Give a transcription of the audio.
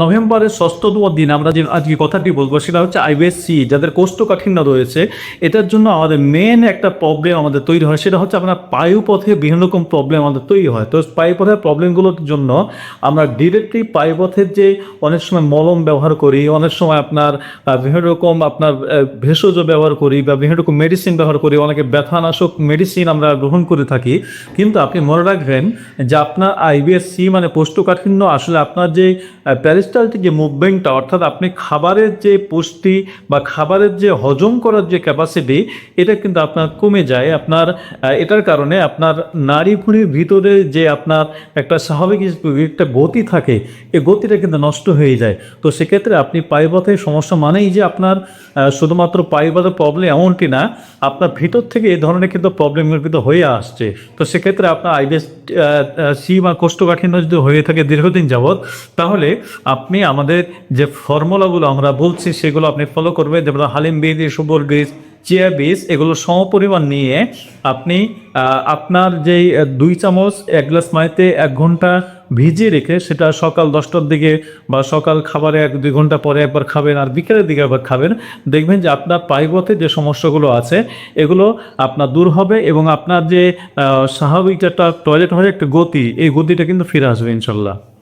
নভেম্বরের ষষ্ঠতম দিন আমরা যে আজকে কথাটি বলব, সেটা হচ্ছে আইবিএসসি যাদের কোষ্ঠকাঠিন্য রয়েছে, এটার জন্য আমাদের মেন একটা প্রবলেম আমাদের তৈরি হয়, সেটা হচ্ছে আপনার পায়ুপথে বিভিন্ন রকম প্রবলেম আমাদের তৈরি হয়। তো পায়ুপথের প্রবলেমগুলোর জন্য আমরা ডিরেক্টলি পায়ুপথের যে অনেক সময় মলম ব্যবহার করি, অনেক সময় আপনার বিভিন্ন রকম আপনার ভেষজ ব্যবহার করি বা বিভিন্ন রকম মেডিসিন ব্যবহার করি, অনেকে ব্যথানাশক মেডিসিন আমরা গ্রহণ করে থাকি। কিন্তু আপনি মনে রাখবেন যে আপনার আইবিএসসি মানে কোষ্ঠকাঠিন্য, আসলে আপনার যে প্যারিস্টালটিক যে মুভমেন্টটা, অর্থাৎ আপনি খাবারের যে পুষ্টি বা খাবারের যে হজম করার যে ক্যাপাসিটি এটা কিন্তু আপনার কমে যায়। আপনার এটার কারণে আপনার নারী ভুঁড়ির ভিতরে যে আপনার একটা স্বাভাবিক একটা গতি থাকে এই গতিটা কিন্তু নষ্ট হয়ে যায়। তো সেক্ষেত্রে আপনি পায়ুপথের সমস্যা মানেই যে আপনার শুধুমাত্র পায়ুপথের প্রবলেম এমনটি না, আপনার ভিতর থেকে এই ধরনের কিন্তু প্রবলেমগুলো কিন্তু হয়ে আসছে। তো সেক্ষেত্রে আপনার আইবিএস সি বা কোষ্ঠকাঠিন্য যদি হয়ে থাকে দীর্ঘদিন যাবৎ, তাহলে আপনি আমাদের যে ফর্মুলাগুলো আমরা বলছি, সেগুলো আপনি ফলো করবেন। যেমন হালিম বীজ সুবর বীজ, চিয়া বীজ, এগুলো সমপরিমাণ নিয়ে আপনি আপনার যেই দুই চামচ, এক গ্লাস মাইতে এক ঘণ্টা ভিজিয়ে রেখে সেটা সকাল দশটার দিকে বা সকাল খাবারে এক, দুই ঘণ্টা পরে একবার খাবেন আর বিকেলের দিকে একবার খাবেন, দেখবেন যে আপনার পাইপথে যে সমস্যাগুলো আছে, এগুলো আপনার দূর হবে এবং আপনার যে স্বাভাবিক একটা টয়লেট হয় একটা গতি, এই গতিটা কিন্তু ফিরে আসবে ইনশাল্লাহ।